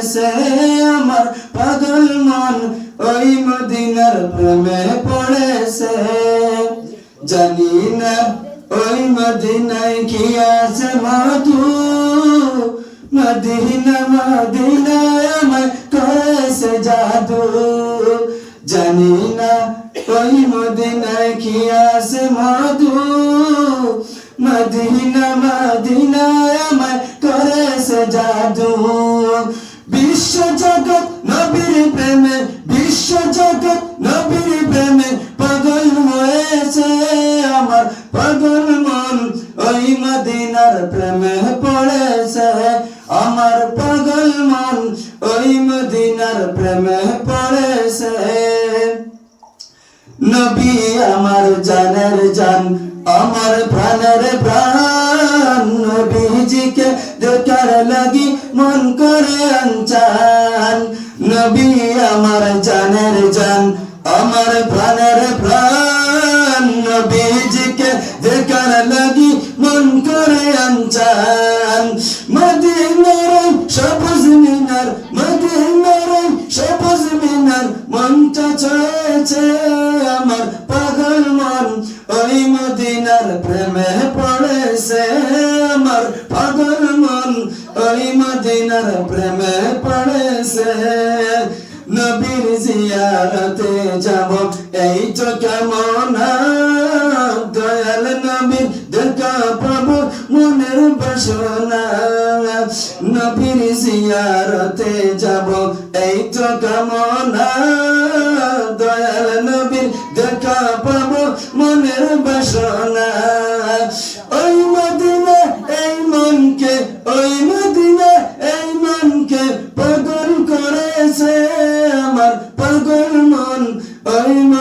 পড়েছে আমার পাগল মন ওই মদিনার প্রেমে পড়েছে জানি না ওই মদিনায় কি আছে মধু মদিনা মদিনায় আমার করেছে জাদু জানি না ওই মদিনায় কি আছে মধু মদিনা মদিনায় আমার করেছে জাদু বিশ্ব জগৎ নবীর প্রেমে বিশ্ব জগৎ নবীর প্রেমে পাগল হয়েছে আমার, পাগল মন ওই মদিনার প্রেমে পড়েছে। আমার পাগল মন ওই মদিনার প্রেমে পড়েছে। নবী আমার জানের জান, আমার প্রাণের প্রাণ। নবীজিকে দেখার লাগি মন করে আনচান। নবী আমার জানের জান, আমার প্রাণের প্রাণ। নবীজিকে দেখার লাগি মন করে আনচান। মদিনার সবুজ মিনার, মদিনার সবুজ মিনার, মনটা ছয়েছে আমার পাগল মন। ওই মদিনার প্রেমে পড়েছে। ওই মদিনার প্রেমে পড়েছে। নবীর জিয়ারতে যাব, এই তো কেমন? দয়াল নবীর দেখা পাবো মনের বাসনা। নবীর জিয়ারতে যাব, এই তো কামনা? দয়াল নবীর দেখা পাবো মনের বাসনা।